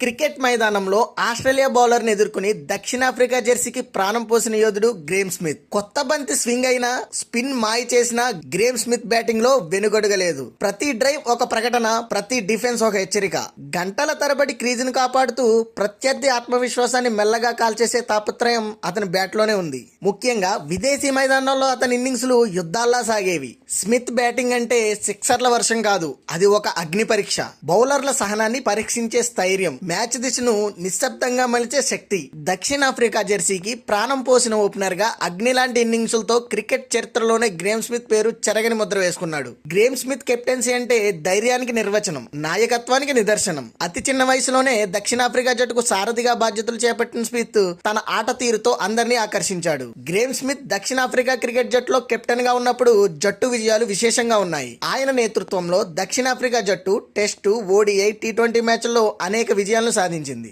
Cricket మైదానంలో Australia బౌలర్ని ఎదుర్కొని దక్షిణాఫ్రికా జెర్సీకి ప్రాణం పోసిన యోధుడు గ్రేమ్ స్మిత్. కొత్త బంతి స్వింగ్ అయినా స్పిన్ మాయ చేసిన గ్రేమ్ స్మిత్ బ్యాటింగ్లో వెనుగొడగలేదు. ప్రతి డ్రైవ్ ఒక ప్రకటన ప్రతి డిఫెన్స్ ఒక హెచ్చరిక. గంటల తరబడి క్రీజును కాపాడుతూ ప్రత్యర్థి ఆత్మవిశ్వాసాన్ని మెల్లగా కాల్చేసే తాపత్రయం అతని బ్యాట్లోనే ఉంది. ముఖ్యంగా విదేశీ మైదానంలో అతని ఇన్నింగ్స్లు యుద్ధాల్లా సాగేవి. స్మిత్ బ్యాటింగ్ అంటే సిక్సర్ల వర్షం కాదు అది ఒక అగ్ని పరీక్ష. బౌలర్ల సహనాన్ని పరీక్షించే స్థైర్యం. మ్యాచ్ దిశను నిశ్శబ్దంగా మలిచే శక్తి. దక్షిణాఫ్రికా జెర్సీకి ప్రాణం పోసిన ఓపెనర్గా అగ్ని లాంటి ఇన్నింగ్స్లతో క్రికెట్ చరిత్రలోనే గ్రేమ్ స్మిత్ పేరు చెరగని ముద్ర వేసుకున్నాడు. గ్రేమ్ స్మిత్ కెప్టెన్సీ అంటే ధైర్యానికి నిర్వచనం నాయకత్వానికి నిదర్శనం. అతి చిన్న వయసులోనే దక్షిణాఫ్రికా జట్టుకు సారథిగా బాధ్యతలు చేపట్టిన స్మిత్ తన ఆట తీరుతో అందరినీ ఆకర్షించాడు. గ్రేమ్ స్మిత్ దక్షిణాఫ్రికా క్రికెట్ జట్టులో కెప్టెన్గా ఉన్నప్పుడు జట్టు విజయాలు విశేషంగా ఉన్నాయి. ఆయన నేతృత్వంలో దక్షిణాఫ్రికా జట్టు టెస్టు ఓడిఐ టీ ట్వంటీ మ్యాచ్ల్లో అనేక విజయాలను సాధించింది.